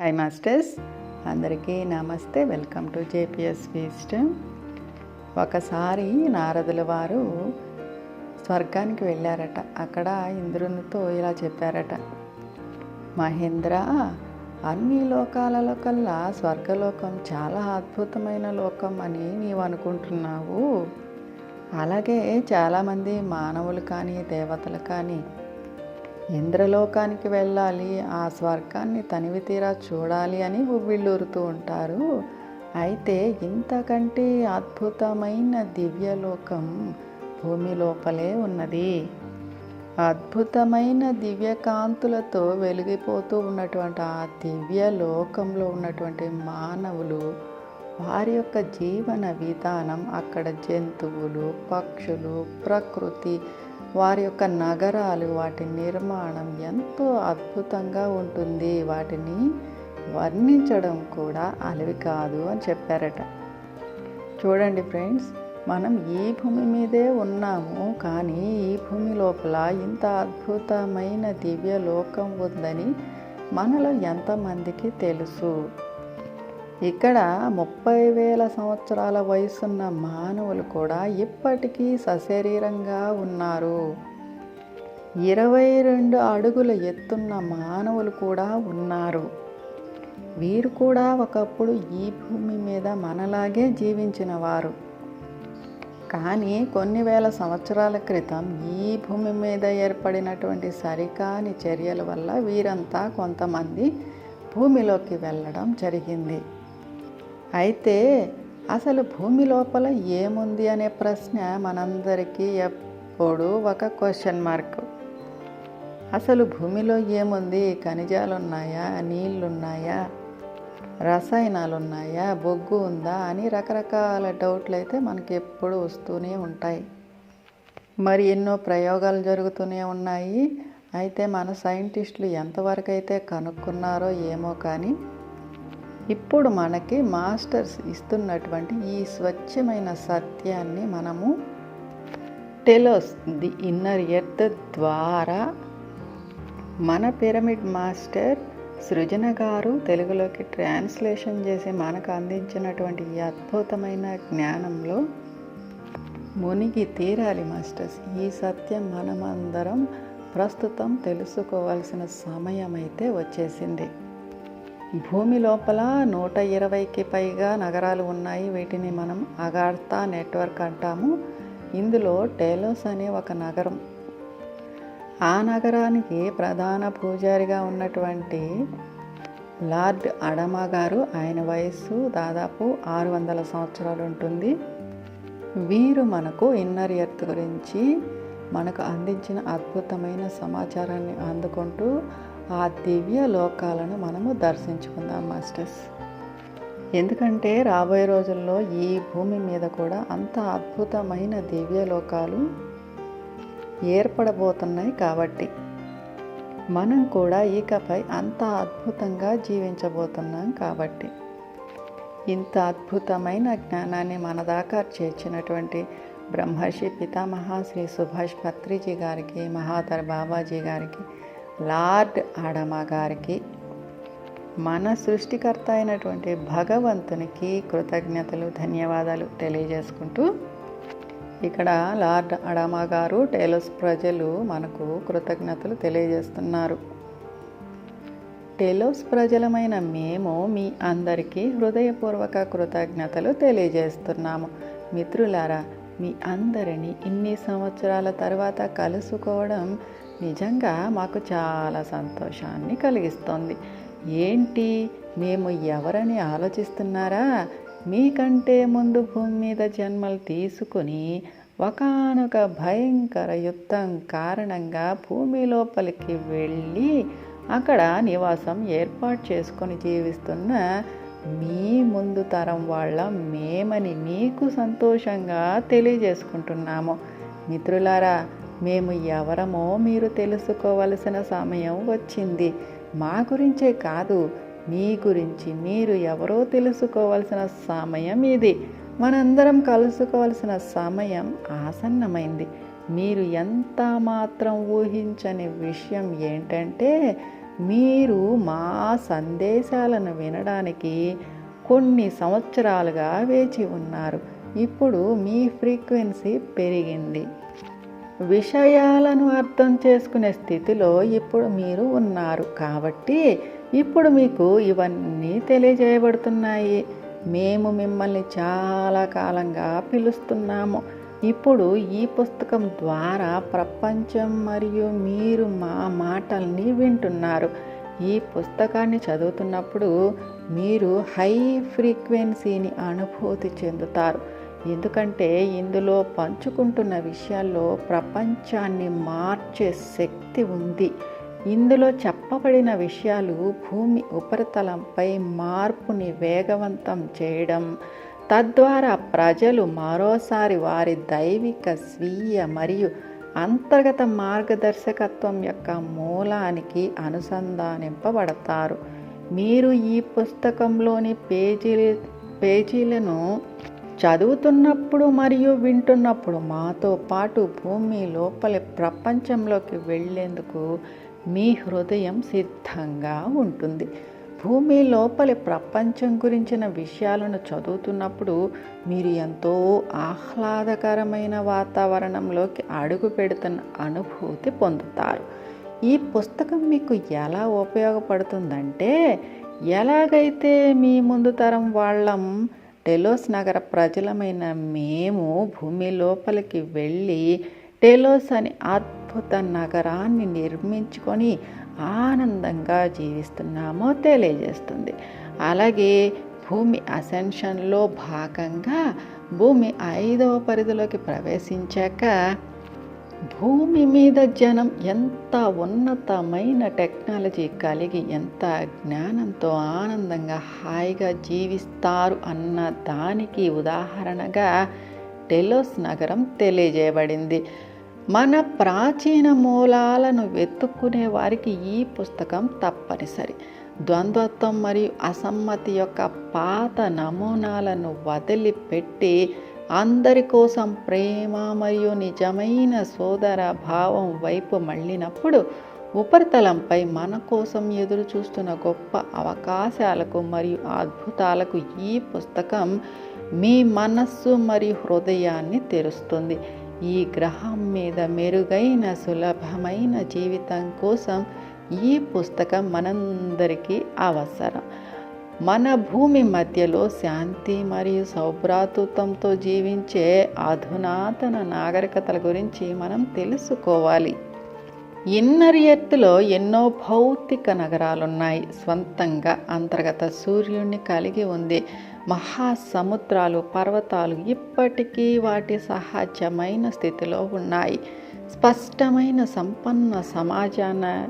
Hi masters అందరికీ నమస్తే. Welcome to JPS feast ఒకసారి నారదుల వారు స్వర్గానికి వెళ్ళారట. అక్కడ ఇంద్రునితో ఇలా చెప్పారట. మహేంద్ర అన్ని లోకాలలో కల్లా స్వర్గలోకం చాలా అద్భుతమైన లోకం అని నీవు అనుకుంటున్నావు. అలాగే చాలామంది మానవులు కానీ దేవతలు కానీ ఇంద్రలోకానికి వెళ్ళాలి ఆ స్వర్గాన్ని తనివి తీరా చూడాలి అని ఉవ్విళ్ళూరుతూ ఉంటారు. అయితే ఇంతకంటే అద్భుతమైన దివ్యలోకం భూమి లోపలే ఉన్నది. అద్భుతమైన దివ్యకాంతులతో వెలిగిపోతూ ఉన్నటువంటి ఆ దివ్య లోకంలో ఉన్నటువంటి మానవులు వారి యొక్క జీవన విధానం అక్కడ జంతువులు పక్షులు ప్రకృతి వారి యొక్క నగరాలు వాటి నిర్మాణం ఎంతో అద్భుతంగా ఉంటుంది. వాటిని వర్ణించడం కూడా అలవి కాదు అని చెప్పారట. చూడండి ఫ్రెండ్స్ మనం ఈ భూమి మీదే ఉన్నాము కానీ ఈ భూమి లోపల ఇంత అద్భుతమైన దివ్య లోకం ఉందని మనలో ఎంతమందికి తెలుసు? ఇక్కడ ముప్పై వేల సంవత్సరాల వయసున్న మానవులు కూడా ఇప్పటికీ సశరీరంగా ఉన్నారు. ఇరవై రెండు అడుగుల ఎత్తున్న మానవులు కూడా ఉన్నారు. వీరు కూడా ఒకప్పుడు ఈ భూమి మీద మనలాగే జీవించిన వారు కానీ కొన్ని వేల సంవత్సరాల క్రితం ఈ భూమి మీద ఏర్పడినటువంటి సరికాని చర్యల వల్ల వీరంతా కొంతమంది భూమిలోకి వెళ్ళడం జరిగింది. అయితే అసలు భూమి లోపల ఏముంది అనే ప్రశ్న మనందరికీ ఎప్పుడు ఒక క్వశ్చన్ మార్క్ అసలు భూమిలో ఏముంది? ఖనిజాలు ఉన్నాయా నీళ్ళున్నాయా రసాయనాలు ఉన్నాయా బొగ్గు ఉందా? అని రకరకాల డౌట్లు అయితే మనకి ఎప్పుడు వస్తూనే ఉంటాయి. మరి ఎన్నో ప్రయోగాలు జరుగుతూనే ఉన్నాయి. అయితే మన సైంటిస్టులు ఎంతవరకు అయితే కనుక్కున్నారో ఏమో కానీ ఇప్పుడు మనకి మాస్టర్స్ ఇస్తున్నటువంటి ఈ స్వచ్ఛమైన సత్యాన్ని మనము టెలోస్ ది ఇన్నర్ ఎర్త్ ద్వారా మన పిరమిడ్ మాస్టర్ సృజన గారు తెలుగులోకి ట్రాన్స్లేషన్ చేసి మనకు అందించినటువంటి ఈ అద్భుతమైన జ్ఞానంలో మునిగి తీరాలి మాస్టర్స్. ఈ సత్యం మనమందరం ప్రస్తుతం తెలుసుకోవాల్సిన సమయం అయితే వచ్చేసింది. భూమి లోపల నూట ఇరవైకి పైగా నగరాలు ఉన్నాయి. వీటిని మనం అగార్తా నెట్వర్క్ అంటాము. ఇందులో టేలోస్ అనే ఒక నగరం. ఆ నగరానికి ప్రధాన పూజారిగా ఉన్నటువంటి లార్డ్ అడమా గారు ఆయన వయస్సు దాదాపు ఆరు వందల సంవత్సరాలు ఉంటుంది. వీరు మనకు ఇన్నర్ ఎర్త్ గురించి మనకు అందించిన అద్భుతమైన సమాచారాన్ని అందుకుంటూ ఆ దివ్య లోకాలను మనము దర్శించుకుందాం మాస్టర్స్. ఎందుకంటే రాబోయే రోజుల్లో ఈ భూమి మీద కూడా అంత అద్భుతమైన దివ్య లోకాలు ఏర్పడబోతున్నాయి కాబట్టి మనం కూడా ఇకపై అంత అద్భుతంగా జీవించబోతున్నాం కాబట్టి ఇంత అద్భుతమైన జ్ఞానాన్ని మన దాకా చేర్చినటువంటి బ్రహ్మర్షి పితామహ శ్రీ సుభాష్ పత్రిజీ గారికి మహాదర్ బాబాజీ గారికి లార్డ్ ఆడమా గారికి మన సృష్టికర్త అయినటువంటి భగవంతునికి కృతజ్ఞతలు ధన్యవాదాలు తెలియజేసుకుంటూ ఇక్కడ లార్డ్ అడామా గారు టేలస్ ప్రజలు మనకు కృతజ్ఞతలు తెలియజేస్తున్నారు. టెలోస్ ప్రజలమైన మేము మీ అందరికీ హృదయపూర్వక కృతజ్ఞతలు తెలియజేస్తున్నాము. మిత్రులారా మీ అందరినీ ఇన్ని సంవత్సరాల తర్వాత కలుసుకోవడం నిజంగా మాకు చాలా సంతోషాన్ని కలిగిస్తోంది. ఏంటి? మేము ఎవరని ఆలోచిస్తున్నారా? మీకంటే ముందు భూమి మీద జన్మలు తీసుకుని ఒకనొక భయంకర యుద్ధం కారణంగా భూమి లోపలికి వెళ్ళి అక్కడ నివాసం ఏర్పాటు చేసుకొని జీవిస్తున్న మీ ముందు తరం వాళ్ళ మేమని మీకు సంతోషంగా తెలియజేసుకుంటున్నాము. మిత్రులారా మేము ఎవరమో మీరు తెలుసుకోవలసిన సమయం వచ్చింది. మా గురించే కాదు మీ గురించి మీరు ఎవరో తెలుసుకోవలసిన సమయం ఇది. మనందరం కలుసుకోవాల్సిన సమయం ఆసన్నమైంది. మీరు ఎంత మాత్రం ఊహించని విషయం ఏంటంటే మీరు మా సందేశాలను వినడానికి కొన్ని సంవత్సరాలుగా వేచి ఉన్నారు. ఇప్పుడు మీ ఫ్రీక్వెన్సీ పెరిగింది. విషయాలను అర్థం చేసుకునే స్థితిలో ఇప్పుడు మీరు ఉన్నారు. కాబట్టి ఇప్పుడు మీకు ఇవన్నీ తెలియజేయబడుతున్నాయి. మేము మిమ్మల్ని చాలా కాలంగా పిలుస్తున్నాము. ఇప్పుడు ఈ పుస్తకం ద్వారా ప్రపంచం మరియు మీరు మా మాటల్ని వింటున్నారు. ఈ పుస్తకాన్ని చదువుతున్నప్పుడు మీరు హై ఫ్రీక్వెన్సీని అనుభూతి చెందుతారు. ఎందుకంటే ఇందులో పంచుకుంటున్న విషయాల్లో ప్రపంచాన్ని మార్చే శక్తి ఉంది. ఇందులో చెప్పబడిన విషయాలు భూమి ఉపరితలంపై మార్పుని వేగవంతం చేయడం తద్వారా ప్రజలు మరోసారి వారి దైవిక స్వీయ మరియు అంతర్గత మార్గదర్శకత్వం యొక్క మూలానికి అనుసంధానింపబడతారు. మీరు ఈ పుస్తకంలోని పేజీ పేజీలను చదువుతున్నప్పుడు మరియు వింటున్నప్పుడు మాతో పాటు భూమి లోపలి ప్రపంచంలోకి వెళ్ళేందుకు మీ హృదయం సిద్ధంగా ఉంటుంది. భూమి లోపలి ప్రపంచం గురించిన విషయాలను చదువుతున్నప్పుడు మీరు ఎంతో ఆహ్లాదకరమైన వాతావరణంలోకి అడుగు పెడుతున్న అనుభూతి పొందుతారు. ఈ పుస్తకం మీకు ఎలా ఉపయోగపడుతుందంటే ఎలాగైతే మీ ముందు తరం వాళ్ళం టెలోస్ నగర ప్రజలమైన మేము భూమి లోపలికి వెళ్ళి టెలోస్ అని అద్భుత నగరాన్ని నిర్మించుకొని ఆనందంగా జీవిస్తున్నామో తెలియజేస్తుంది. అలాగే భూమి అసెన్షన్లో భాగంగా భూమి ఐదవ పరిధిలోకి ప్రవేశించాక భూమి మీద జనం ఎంత ఉన్నతమైన టెక్నాలజీ కలిగి ఎంత జ్ఞానంతో ఆనందంగా హాయిగా జీవిస్తారు అన్న దానికి ఉదాహరణగా టెలోస్ నగరం తెలియజేయబడింది. మన ప్రాచీన మూలాలను వెతుక్కునే వారికి ఈ పుస్తకం తప్పనిసరి. ద్వంద్వత్వం మరియు అసమ్మతి యొక్క పాత నమూనాలను వదిలిపెట్టి అందరి కోసం ప్రేమ మరియు నిజమైన సోదర భావం వైపు మళ్ళినప్పుడు ఉపరితలంపై మన కోసం ఎదురు చూస్తున్న గొప్ప అవకాశాలకు మరియు అద్భుతాలకు ఈ పుస్తకం మీ మనస్సు మరియు హృదయాన్ని తెరుస్తుంది. ఈ గ్రహం మీద మెరుగైన సులభమైన జీవితం కోసం ఈ పుస్తకం మనందరికీ అవసరం. మన భూమి మధ్యలో శాంతి మరియు సౌభ్రాతృత్వంతో జీవించే అధునాతన నాగరికతల గురించి మనం తెలుసుకోవాలి. ఇన్నర్ ఎత్తులో ఎన్నో భౌతిక నగరాలున్నాయి. స్వంతంగా అంతర్గత సూర్యుడిని కలిగి ఉంది. మహాసముద్రాలు పర్వతాలు ఇప్పటికీ వాటి సహజమైన స్థితిలో ఉన్నాయి. స్పష్టమైన సంపన్న సమాజాన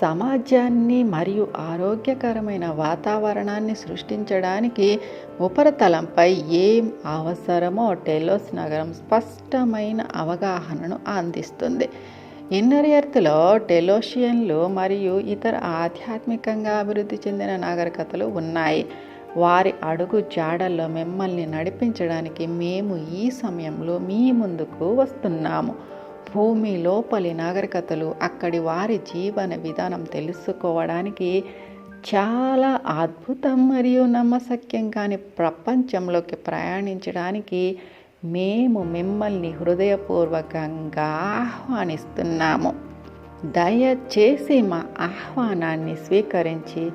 సమాజాన్ని మరియు ఆరోగ్యకరమైన వాతావరణాన్ని సృష్టించడానికి ఉపరితలంపై ఏం అవసరమో టెలోస్ నగరం స్పష్టమైన అవగాహనను అందిస్తుంది. ఇన్నర్ ఎర్త్లో టెలోషియన్లు మరియు ఇతర ఆధ్యాత్మికంగా అభివృద్ధి చెందిన నాగరికతలు ఉన్నాయి. వారి అడుగు జాడల్లో మిమ్మల్ని నడిపించడానికి మేము ఈ సమయంలో మీ ముందుకు వస్తున్నాము. భూమి లోపలి నాగరికతలు అక్కడి వారి జీవన విధానం తెలుసుకోవడానికి చాలా అద్భుతం మరియు నమ్మశక్యం కాని ప్రపంచంలోకి ప్రయాణించడానికి మేము మిమ్మల్ని హృదయపూర్వకంగా ఆహ్వానిస్తున్నాము. దయచేసి మా ఆహ్వానాన్ని స్వీకరించి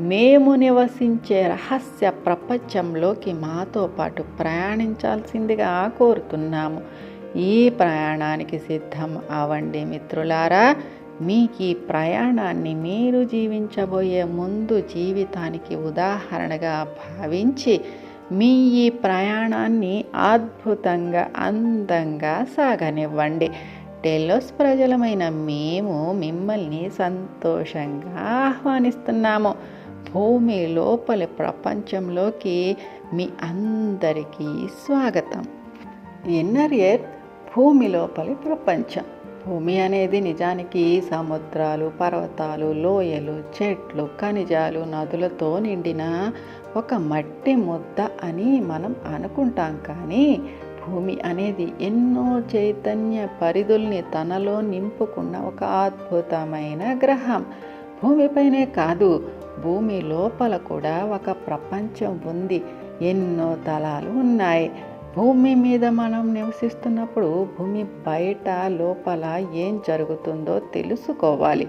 మేము నివసించే రహస్య ప్రపంచంలోకి మాతో పాటు ప్రయాణించాల్సిందిగా కోరుతున్నాము. ఈ ప్రయాణానికి సిద్ధం అవ్వండి మిత్రులారా. మీకు ఈ ప్రయాణాన్ని మీరు జీవించబోయే ముందు జీవితానికి ఉదాహరణగా భావించి మీ ఈ ప్రయాణాన్ని అద్భుతంగా అందంగా సాగనివ్వండి. టెలోస్ ప్రజలమైన మేము మిమ్మల్ని సంతోషంగా ఆహ్వానిస్తున్నాము. భూమి లోపలి ప్రపంచంలోకి మీ అందరికీ స్వాగతం. ఇన్నర్ ఎర్త్ భూమి లోపలి ప్రపంచం. భూమి అనేది నిజానికి సముద్రాలు పర్వతాలు లోయలు చెట్లు ఖనిజాలు నదులతో నిండిన ఒక మట్టి ముద్ద అని మనం అనుకుంటాం కానీ భూమి అనేది ఎన్నో చైతన్య పరిధుల్ని తనలో నింపుకున్న ఒక అద్భుతమైన గ్రహం. భూమిపైనే కాదు భూమి లోపల కూడా ఒక ప్రపంచం ఉంది. ఎన్నో తలాలు ఉన్నాయి. భూమి మీద మనం నివసిస్తున్నప్పుడు భూమి బయట లోపల ఏం జరుగుతుందో తెలుసుకోవాలి.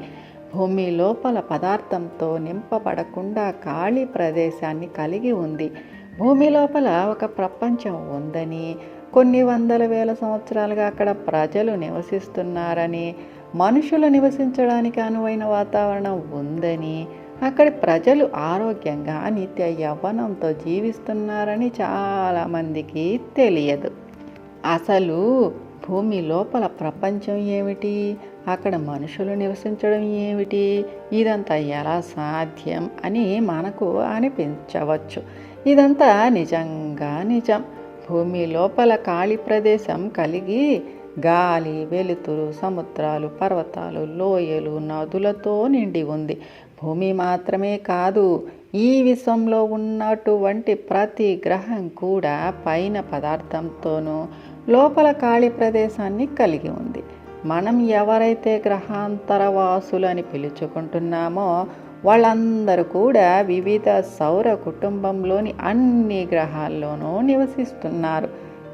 భూమి లోపల పదార్థంతో నింపబడకుండా ఖాళీ ప్రదేశాన్ని కలిగి ఉంది. భూమి లోపల ఒక ప్రపంచం ఉందని కొన్ని వందల వేల సంవత్సరాలుగా అక్కడ ప్రజలు నివసిస్తున్నారని మనుషులు నివసించడానికి అనువైన వాతావరణం ఉందని అక్కడి ప్రజలు ఆరోగ్యంగా నిత్య యవ్వనంతో జీవిస్తున్నారని చాలామందికి తెలియదు. అసలు భూమి లోపల ప్రపంచం ఏమిటి? అక్కడ మనుషులు నివసించడం ఏమిటి? ఇదంతా ఎలా సాధ్యం అని మనకు అనిపించవచ్చు. ఇదంతా నిజంగా నిజం. భూమి లోపల ఖాళీ ప్రదేశం కలిగి గాలి వెలుతురు సముద్రాలు పర్వతాలు లోయలు నదులతో నిండి ఉంది. భూమి మాత్రమే కాదు ఈ విశ్వంలో ఉన్నటువంటి ప్రతి గ్రహం కూడా పైన పదార్థంతోనూ లోపల ఖాళీ ప్రదేశాన్ని కలిగి ఉంది. మనం ఎవరైతే గ్రహాంతరవాసులు అని పిలుచుకుంటున్నామో వాళ్ళందరూ కూడా వివిధ సౌర కుటుంబంలోని అన్ని గ్రహాల్లోనూ నివసిస్తున్నారు.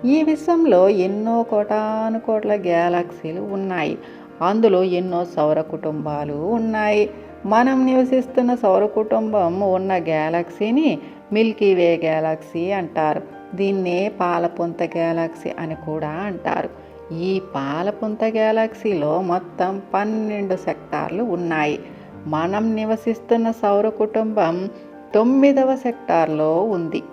ఈ విశ్వంలో ఎన్నో కోటాను కోట్ల గ్యాలక్సీలు ఉన్నాయి. అందులో ఎన్నో సౌర కుటుంబాలు ఉన్నాయి. మనం నివసిస్తున్న సౌర కుటుంబం ఉన్న గ్యాలక్సీని మిల్కీవే గ్యాలక్సీ అంటారు. దీన్నే పాలపుంత గ్యాలక్సీ అని కూడా అంటారు. ఈ పాలపుంత గ్యాలక్సీలో మొత్తం పన్నెండు సెక్టార్లు ఉన్నాయి. మనం నివసిస్తున్న సౌర కుటుంబం తొమ్మిదవ సెక్టార్లో ఉంది.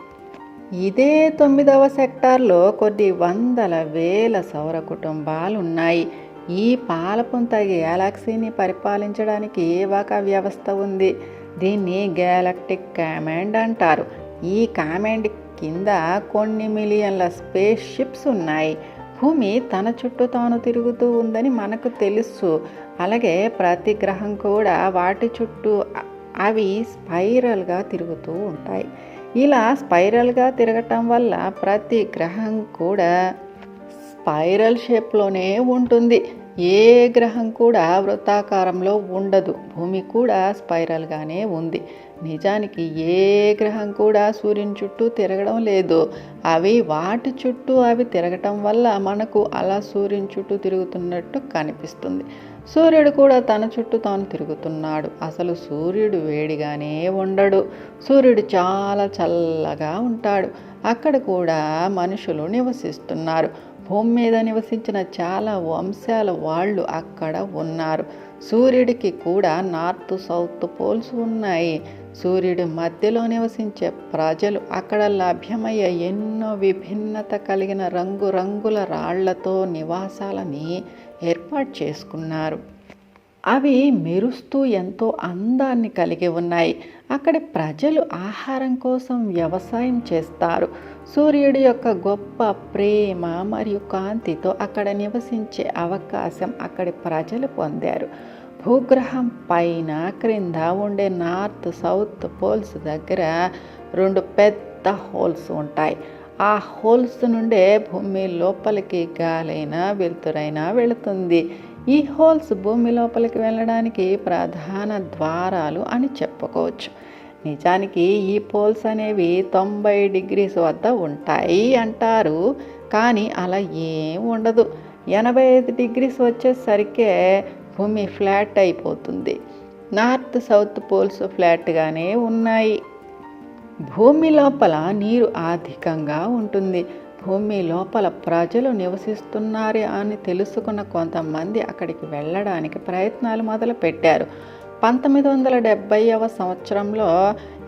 ఇదే తొమ్మిదవ సెక్టార్లో కొన్ని వందల వేల సౌర కుటుంబాలు ఉన్నాయి. ఈ పాలపుంత గ్యాలక్సీని పరిపాలించడానికి ఒక వ్యవస్థ ఉంది? దీన్ని గ్యాలక్టిక్ కమాండ్ అంటారు. ఈ కమాండ్ కింద కొన్ని మిలియన్ల స్పేస్ షిప్స్ ఉన్నాయి. భూమి తన చుట్టూ తాను తిరుగుతూ ఉందని మనకు తెలుసు. అలాగే ప్రతి గ్రహం కూడా వాటి చుట్టూ అవి స్పైరల్గా తిరుగుతూ ఉంటాయి. ఇలా స్పైరల్గా తిరగటం వల్ల ప్రతి గ్రహం కూడా స్పైరల్ షేప్లోనే ఉంటుంది. ఏ గ్రహం కూడా వృత్తాకారంలో ఉండదు. భూమి కూడా స్పైరల్గానే ఉంది. నిజానికి ఏ గ్రహం కూడా సూర్యుని చుట్టూ తిరగడం లేదు. అవి వాటి చుట్టూ అవి తిరగటం వల్ల మనకు అలా సూర్యుని చుట్టూ తిరుగుతున్నట్టు కనిపిస్తుంది. సూర్యుడు కూడా తన చుట్టూ తాను తిరుగుతున్నాడు. అసలు సూర్యుడు వేడిగానే ఉండడు. సూర్యుడు చాలా చల్లగా ఉంటాడు. అక్కడ కూడా మనుషులు నివసిస్తున్నారు. భూమి మీద నివసించిన చాలా వంశాల వాళ్ళు అక్కడ ఉన్నారు. సూర్యుడికి కూడా నార్త్ సౌత్ పోల్స్ ఉన్నాయి. సూర్యుడి మధ్యలో నివసించే ప్రజలు అక్కడ లభ్యమయ్యే ఎన్నో విభిన్నత కలిగిన రంగురంగుల రాళ్ళతో నివాసాలని ఏర్పాటు చేసుకున్నారు. అవి మెరుస్తూ ఎంతో అందాన్ని కలిగి ఉన్నాయి. అక్కడ ప్రజలు ఆహారం కోసం వ్యవసాయం చేస్తారు. సూర్యుడి యొక్క గొప్ప ప్రేమ మరియు కాంతితో అక్కడ నివసించే అవకాశం అక్కడి ప్రజలు పొందారు. భూగ్రహం పైన క్రింద ఉండే నార్త్ సౌత్ పోల్స్ దగ్గర రెండు పెద్ద హోల్స్ ఉంటాయి. ఆ హోల్స్ నుండే భూమి లోపలికి గాలైనా వెలుతురైనా వెళుతుంది. ఈ హోల్స్ భూమి లోపలికి వెళ్ళడానికి ప్రధాన ద్వారాలు అని చెప్పుకోవచ్చు. నిజానికి ఈ పోల్స్ అనేవి తొంభై డిగ్రీస్ వద్ద ఉంటాయి అంటారు. కానీ అలా ఏం ఉండదు. ఎనభై ఐదు డిగ్రీస్ వచ్చేసరికే భూమి ఫ్లాట్ అయిపోతుంది. నార్త్ సౌత్ పోల్స్ ఫ్లాట్గానే ఉన్నాయి. భూమి లోపల నీరు అధికంగా ఉంటుంది. భూమి లోపల ప్రజలు నివసిస్తున్నారు అని తెలుసుకున్న కొంతమంది అక్కడికి వెళ్ళడానికి ప్రయత్నాలు మొదలు పెట్టారు పంతొమ్మిది వందల డెబ్భైవ సంవత్సరంలో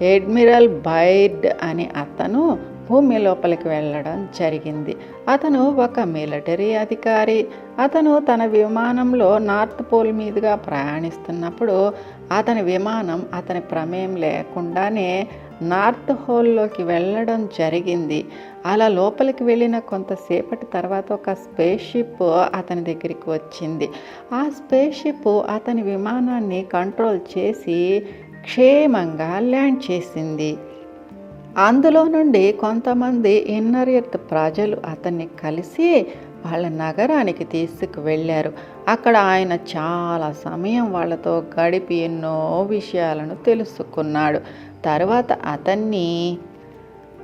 ఎడ్మిరల్ బైర్డ్ అనే అతను భూమి లోపలికి వెళ్ళడం జరిగింది. అతను ఒక మిలిటరీ అధికారి. అతను తన విమానంలో నార్త్ పోల్ మీదుగా ప్రయాణిస్తున్నప్పుడు అతని విమానం అతని ప్రమేయం లేకుండానే నార్త్ హోల్లోకి వెళ్ళడం జరిగింది. అలా లోపలికి వెళ్ళిన కొంతసేపటి తర్వాత ఒక స్పేస్ షిప్ అతని దగ్గరికి వచ్చింది. ఆ స్పేస్ షిప్ అతని విమానాన్ని కంట్రోల్ చేసి క్షేమంగా ల్యాండ్ చేసింది. అందులో నుండి కొంతమంది ఇన్నర్యత్ ప్రజలు అతన్ని కలిసి వాళ్ళ నగరానికి తీసుకువెళ్ళారు. అక్కడ ఆయన చాలా సమయం వాళ్ళతో గడిపి ఎన్నో విషయాలను తెలుసుకున్నాడు. తర్వాత అతన్ని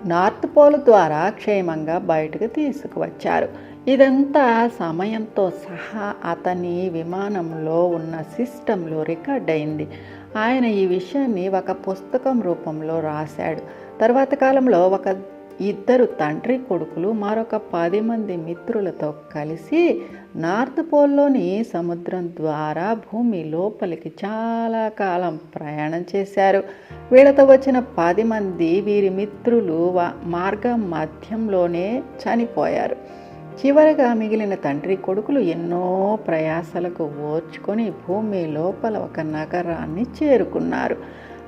నార్త్ పోల్ ద్వారా క్షేమంగా బయటకు తీసుకువచ్చారు. ఇదంతా సమయంతో సహా అతని విమానంలో ఉన్న సిస్టంలో రికార్డ్ అయింది. ఆయన ఈ విషయాన్ని ఒక పుస్తకం రూపంలో రాశాడు. తర్వాత కాలంలో ఒక ఇద్దరు తండ్రి కొడుకులు మరొక పది మంది మిత్రులతో కలిసి నార్త్ పోల్లోని సముద్రం ద్వారా భూమి లోపలికి చాలా కాలం ప్రయాణం చేశారు. వీళ్ళతో వచ్చిన పది మంది వీరి మిత్రులు మార్గం మధ్యంలోనే చనిపోయారు. చివరగా మిగిలిన తండ్రి కొడుకులు ఎన్నో ప్రయాసలకు ఓర్చుకొని భూమి లోపల ఒక నగరాన్ని చేరుకున్నారు.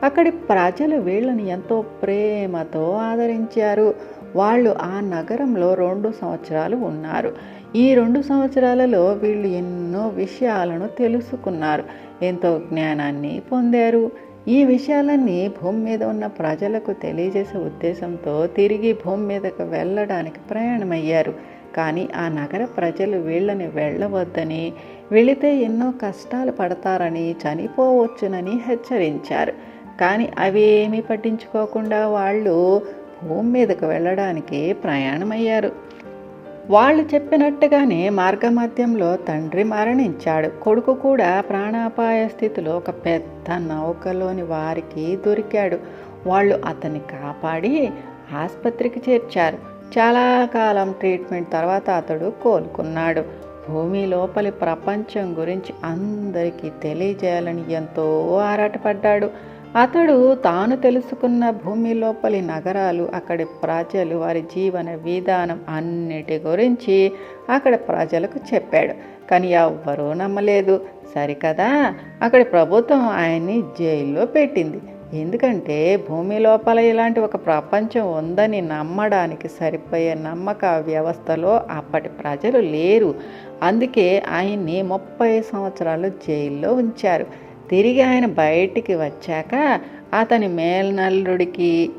అక్కడి ప్రజలు వీళ్ళని ఎంతో ప్రేమతో ఆదరించారు. వాళ్ళు ఆ నగరంలో రెండు సంవత్సరాలు ఉన్నారు. ఈ రెండు సంవత్సరాలలో వీళ్ళు ఎన్నో విషయాలను తెలుసుకున్నారు. ఎంతో జ్ఞానాన్ని పొందారు. ఈ విషయాలన్నీ భూమి మీద ఉన్న ప్రజలకు తెలియజేసే ఉద్దేశంతో తిరిగి భూమి మీదకు వెళ్ళడానికి ప్రయాణమయ్యారు. కానీ ఆ నగర ప్రజలు వీళ్ళని వెళ్ళవద్దని వెళితే ఎన్నో కష్టాలు పడతారని చనిపోవచ్చునని హెచ్చరించారు. కానీ అవేమీ పట్టించుకోకుండా వాళ్ళు భూమి మీదకు వెళ్ళడానికి ప్రయాణమయ్యారు. వాళ్ళు చెప్పినట్టుగానే మార్గమధ్యంలో తండ్రి మరణించాడు. కొడుకు కూడా ప్రాణాపాయ స్థితిలో ఒక పెద్ద నౌకలోని వారికి దొరికాడు. వాళ్ళు అతన్ని కాపాడి ఆసుపత్రికి చేర్చారు. చాలా కాలం ట్రీట్మెంట్ తర్వాత అతడు కోలుకున్నాడు. భూమి లోపలి ప్రపంచం గురించి అందరికీ తెలియజేయాలని ఎంతో ఆరాటపడ్డాడు. అతడు తాను తెలుసుకున్న భూమి లోపలి నగరాలు అక్కడి ప్రజలు వారి జీవన విధానం అన్నిటి గురించి అక్కడ ప్రజలకు చెప్పాడు. కానీ ఎవ్వరూ నమ్మలేదు. సరికదా? అక్కడి ప్రభుత్వం ఆయన్ని జైల్లో పెట్టింది. ఎందుకంటే భూమి లోపల ఇలాంటి ఒక ప్రపంచం ఉందని నమ్మడానికి సరిపోయే నమ్మక వ్యవస్థలో అప్పటి ప్రజలు లేరు. అందుకే ఆయన్ని ముప్పై సంవత్సరాలు జైల్లో ఉంచారు. తిరిగి ఆయన బయటికి వచ్చాక అతని మేల్నల్లుడికి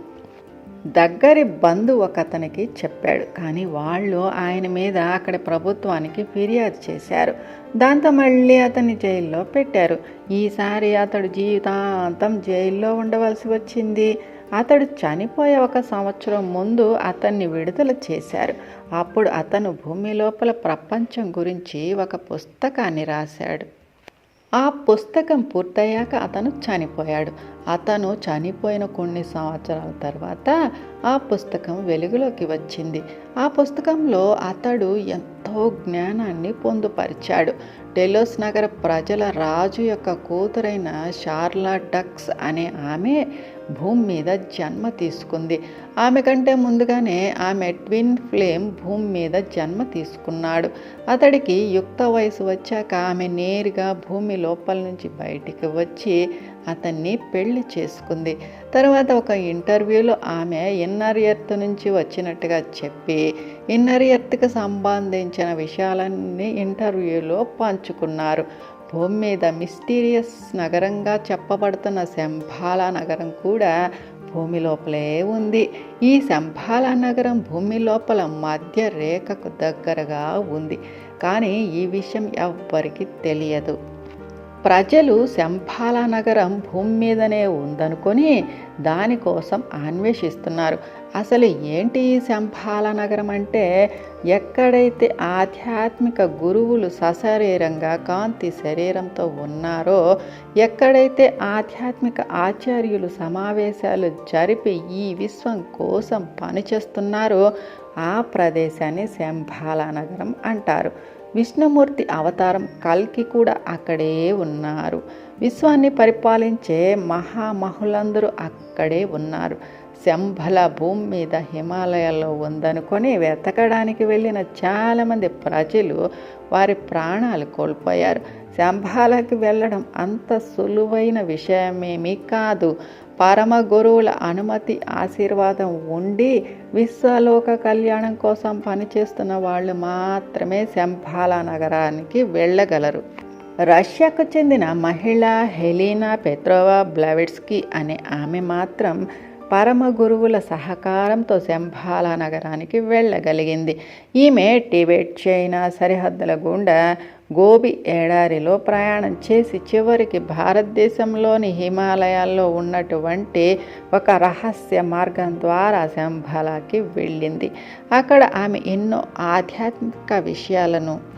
దగ్గరి బంధువు ఒకతనికి చెప్పాడు. కానీ వాళ్ళు ఆయన మీద అక్కడి ప్రభుత్వానికి ఫిర్యాదు చేశారు. దాంతో మళ్ళీ అతన్ని జైల్లో పెట్టారు. ఈసారి అతడు జీవితాంతం జైల్లో ఉండవలసి వచ్చింది. అతడు చనిపోయే ఒక సంవత్సరం ముందు అతన్ని విడుదల చేశారు. అప్పుడు అతను భూమి లోపల ప్రపంచం గురించి ఒక పుస్తకాన్ని రాశాడు. ఆ పుస్తకం పూర్తయ్యాక అతను చనిపోయాడు. అతను చనిపోయిన కొన్ని సంవత్సరాల తర్వాత ఆ పుస్తకం వెలుగులోకి వచ్చింది. ఆ పుస్తకంలో అతడు ఎంతో జ్ఞానాన్ని పొందుపరిచాడు. డెలోస్ నగర ప్రజల రాజు యొక్క కూతురైన షార్లా డక్స్ అనే ఆమె భూమి మీద జన్మ తీసుకుంది. ఆమె కంటే ముందుగానే ఆమె ట్విన్ ఫ్లేమ్ భూమి మీద జన్మ తీసుకున్నాడు. అతడికి యుక్త వయసు వచ్చాక ఆమె నేరుగా భూమి లోపల నుంచి బయటికి వచ్చి అతన్ని పెళ్ళి చేసుకుంది. తర్వాత ఒక ఇంటర్వ్యూలో ఆమె ఇన్నర్ ఎర్త్ నుంచి వచ్చినట్టుగా చెప్పి ఇన్నర్ ఎర్త్కి సంబంధించిన విషయాలన్నీ ఇంటర్వ్యూలో పంచుకున్నారు. భూమి మీద మిస్టీరియస్ నగరంగా చెప్పబడుతున్న శంభాల నగరం కూడా భూమి లోపలే ఉంది. ఈ శంభాల నగరం భూమి లోపల మధ్య రేఖకు దగ్గరగా ఉంది. కానీ ఈ విషయం ఎవ్వరికీ తెలియదు. ప్రజలు శంభాల నగరం భూమి మీదనే ఉందనుకొని దానికోసం అన్వేషిస్తున్నారు. అసలు ఏంటి ఈ శంభాల నగరం అంటే? ఎక్కడైతే ఆధ్యాత్మిక గురువులు సశరీరంగా కాంతి శరీరంతో ఉన్నారో ఎక్కడైతే ఆధ్యాత్మిక ఆచార్యులు సమావేశాలు జరిపి ఈ విశ్వం కోసం పనిచేస్తున్నారో ఆ ప్రదేశాన్ని శంభాల నగరం అంటారు. విష్ణుమూర్తి అవతారం కల్కి కూడా అక్కడే ఉన్నారు. విశ్వాన్ని పరిపాలించే మహామహులందరూ అక్కడే ఉన్నారు. శంభల భూమి మీద హిమాలయాల్లో ఉందనుకొని వెతకడానికి వెళ్ళిన చాలామంది ప్రజలు వారి ప్రాణాలు కోల్పోయారు. శంభాలకు వెళ్ళడం అంత సులువైన విషయమేమీ కాదు. పరమ గురువుల అనుమతి ఆశీర్వాదం ఉండి విశ్వలోక కళ్యాణం కోసం పనిచేస్తున్న వాళ్ళు మాత్రమే శంభాల నగరానికి వెళ్ళగలరు. రష్యాకు చెందిన మహిళ హెలీనా పెట్రోవా బ్లవెట్స్కీ అనే ఆమె మాత్రం పరమ గురువుల సహకారంతో శంభాల నగరానికి వెళ్ళగలిగింది. ఈమె టిబెట్ చైనా సరిహద్దుల గుండా గోబి ఎడారిలో ప్రయాణం చేసి చివరికి భారతదేశంలోని హిమాలయాల్లో ఉన్నటువంటి ఒక రహస్య మార్గం ద్వారా శంభాలాకి వెళ్ళింది. అక్కడ ఆమె ఎన్నో ఆధ్యాత్మిక విషయాలను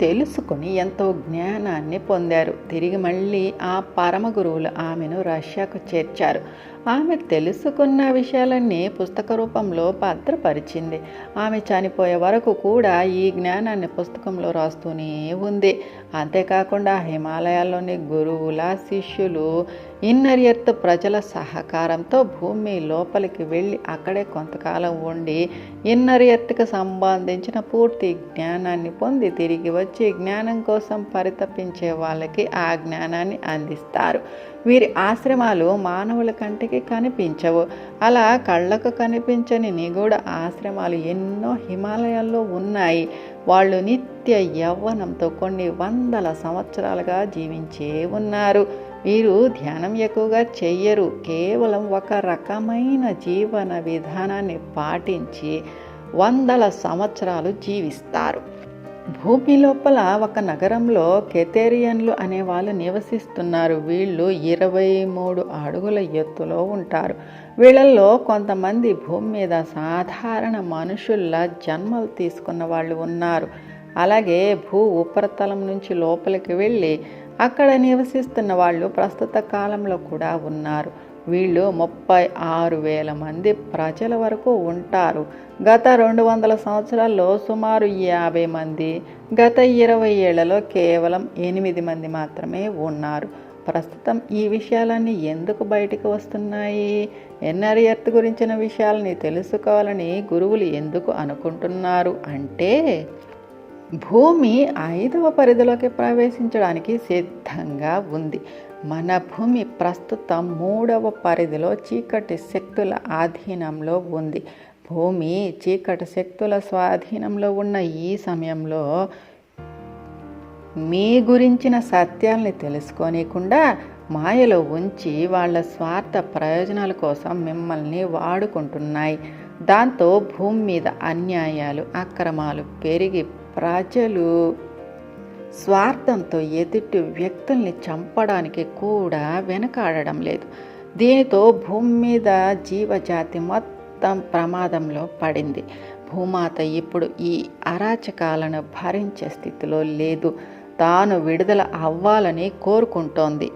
తెలుసుకుని ఎంతో జ్ఞానాన్ని పొందారు. తిరిగి మళ్ళీ ఆ పరమ గురువులు ఆమెను రష్యాకు చేర్చారు. ఆమె తెలుసుకున్న విషయాలన్నీ పుస్తక రూపంలో భద్రపరిచింది. ఆమె చనిపోయే వరకు కూడా ఈ జ్ఞానాన్ని పుస్తకంలో రాస్తూనే ఉంది. అంతేకాకుండా హిమాలయాల్లోని గురువుల శిష్యులు ఇన్నర్ ఎర్త్ ప్రజల సహకారంతో భూమి లోపలికి వెళ్ళి అక్కడే కొంతకాలం ఉండి ఇన్నర్ ఎర్త్కి సంబంధించిన పూర్తి జ్ఞానాన్ని పొంది తిరిగి వచ్చి జ్ఞానం కోసం పరితపించే వాళ్ళకి ఆ జ్ఞానాన్ని అందిస్తారు. వీరి ఆశ్రమాలు మానవుల కంటికి కనిపించవు. అలా కళ్ళకు కనిపించని నిగూఢ ఆశ్రమాలు ఎన్నో హిమాలయాల్లో ఉన్నాయి. వాళ్ళు నిత్య యవ్వనంతో కొన్ని వందల సంవత్సరాలుగా జీవించే ఉన్నారు. వీరు ధ్యానం ఎక్కువగా చెయ్యరు. కేవలం ఒక రకమైన జీవన విధానాన్ని పాటించి వందల సంవత్సరాలు జీవిస్తారు. భూమి లోపల ఒక నగరంలో కెథేరియన్లు అనే వాళ్ళు నివసిస్తున్నారు. వీళ్ళు ఇరవై మూడు అడుగుల ఎత్తులో ఉంటారు. వీళ్ళల్లో కొంతమంది భూమి మీద సాధారణ మనుషుల్లా జన్మలు తీసుకున్న వాళ్ళు ఉన్నారు. అలాగే భూ ఉపరితలం నుంచి లోపలికి వెళ్ళి అక్కడ నివసిస్తున్న వాళ్ళు ప్రస్తుత కాలంలో కూడా ఉన్నారు. వీళ్ళు ముప్పై ఆరు వేల మంది ప్రజల వరకు ఉంటారు. గత రెండు వందల సంవత్సరాల్లో సుమారు యాభై మంది గత ఇరవై ఏళ్ళలో కేవలం ఎనిమిది మంది మాత్రమే ఉన్నారు. ప్రస్తుతం ఈ విషయాలన్నీ ఎందుకు బయటకు వస్తున్నాయి? ఎన్ఆర్ ఎర్త్ గురించిన విషయాలని తెలుసుకోవాలని గురువులు ఎందుకు అనుకుంటున్నారు అంటే భూమి ఐదవ పరిధిలోకి ప్రవేశించడానికి సిద్ధంగా ఉంది. మన భూమి ప్రస్తుతం మూడవ పరిధిలో చీకటి శక్తుల ఆధీనంలో ఉంది. భూమి చీకటి శక్తుల స్వాధీనంలో ఉన్న ఈ సమయంలో మీ గురించిన సత్యాల్ని తెలుసుకోనికుండా మాయలో ఉంచి వాళ్ళ స్వార్థ ప్రయోజనాల కోసం మిమ్మల్ని వాడుకుంటున్నాయి. దాంతో భూమి మీద అన్యాయాలు అక్రమాలు పెరిగి ప్రజలు స్వార్థంతో ఎదుటి వ్యక్తుల్ని చంపడానికి కూడా వెనకాడడం లేదు. దీనితో భూమి మీద జీవజాతి మొత్తం ప్రమాదంలో పడింది. భూమాత ఇప్పుడు ఈ అరాచకాలను భరించే స్థితిలో లేదు. తాను విడుదల అవ్వాలని కోరుకుంటోంది.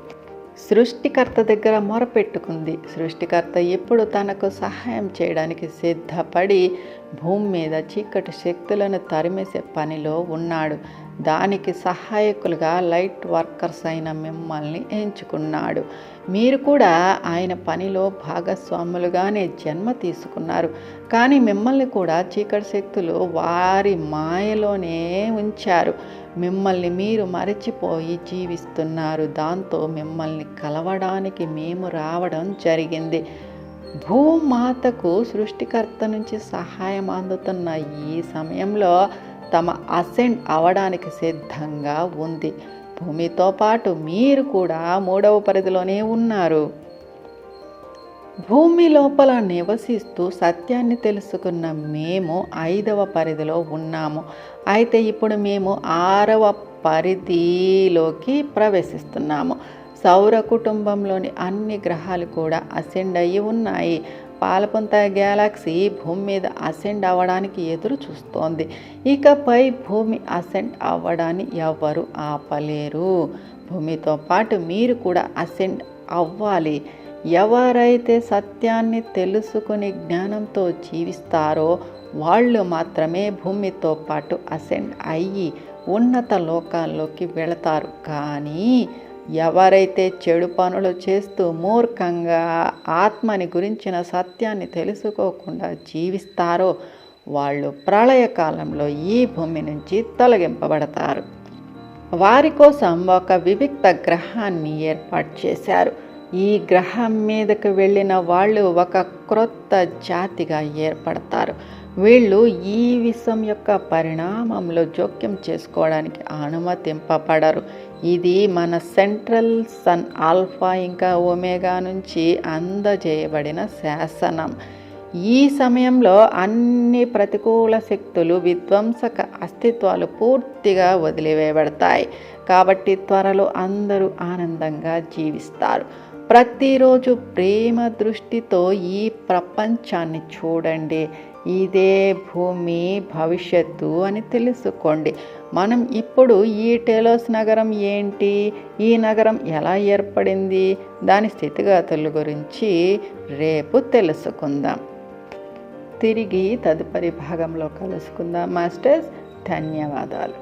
సృష్టికర్త దగ్గర మొరపెట్టుకుంది. సృష్టికర్త ఇప్పుడు తనకు సహాయం చేయడానికి సిద్ధపడి భూమి మీద చీకటి శక్తులను తరిమేసే పనిలో ఉన్నాడు. దానికి సహాయకులుగా లైట్ వర్కర్స్ అయిన మిమ్మల్ని ఎంచుకున్నాడు. మీరు కూడా ఆయన పనిలో భాగస్వాములుగానే జన్మ తీసుకున్నారు. కానీ మిమ్మల్ని కూడా చీకటి శక్తులు వారి మాయలోనే ఉంచారు. మిమ్మల్ని మీరు మరచిపోయి జీవిస్తున్నారు. దాంతో మిమ్మల్ని కలవడానికి మేము రావడం జరిగింది. భూమాతకు సృష్టికర్త నుంచి సహాయం అందుతున్న ఈ సమయంలో తమ అసెంట్ అవడానికి సిద్ధంగా ఉంది. భూమితో పాటు మీరు కూడా మూడవ పరిధిలోనే ఉన్నారు. భూమి లోపల నివసిస్తూ సత్యాన్ని తెలుసుకున్న మేము ఐదవ పరిధిలో ఉన్నాము. అయితే ఇప్పుడు మేము ఆరవ పరిధిలోకి ప్రవేశిస్తున్నాము. సౌర కుటుంబంలోని అన్ని గ్రహాలు కూడా అసెండ్ అయ్యి ఉన్నాయి. పాలపుంత గ్యాలక్సీ భూమి మీద అసెండ్ అవ్వడానికి ఎదురు చూస్తోంది. ఇకపై భూమి అసెండ్ అవ్వడాన్ని ఎవ్వరు ఆపలేరు. భూమితో పాటు మీరు కూడా అసెండ్ అవ్వాలి. ఎవరైతే సత్యాన్ని తెలుసుకుని జ్ఞానంతో జీవిస్తారో వాళ్ళు మాత్రమే భూమితో పాటు అసెండ్ అయ్యి ఉన్నత లోకాల్లోకి వెళతారు. కానీ ఎవరైతే చెడు పనులు చేస్తూ మూర్ఖంగా ఆత్మని గురించిన సత్యాన్ని తెలుసుకోకుండా జీవిస్తారో వాళ్ళు ప్రళయకాలంలో ఈ భూమి నుంచి తొలగింపబడతారు. వారి కోసం ఒక వివిక్త గ్రహాన్ని ఏర్పాటు చేశారు. ఈ గ్రహం మీదకు వెళ్ళిన వాళ్ళు ఒక క్రొత్త జాతిగా ఏర్పడతారు. వీళ్ళు ఈ విశ్వం యొక్క పరిణామంలో జోక్యం చేసుకోవడానికి అనుమతింపబడరు. ఇది మన సెంట్రల్ సన్ ఆల్ఫా ఇంకా ఒమేగా నుంచి అందజేయబడిన శాసనం. ఈ సమయంలో అన్ని ప్రతికూల శక్తులు విధ్వంసక అస్తిత్వాలు పూర్తిగా వదిలివేయబడతాయి. కాబట్టి త్వరలో అందరూ ఆనందంగా జీవిస్తారు. ప్రతిరోజు ప్రేమ దృష్టితో ఈ ప్రపంచాన్ని చూడండి. ఇదే భూమి భవిష్యత్తు అని తెలుసుకోండి. మనం ఇప్పుడు ఈ టెలోస్ నగరం ఏంటి? ఈ నగరం ఎలా ఏర్పడింది? దాని స్థితిగతుల గురించి రేపు తెలుసుకుందాం. తిరిగి తదుపరి భాగంలో కలుసుకుందాం. మాస్టర్స్ ధన్యవాదాలు.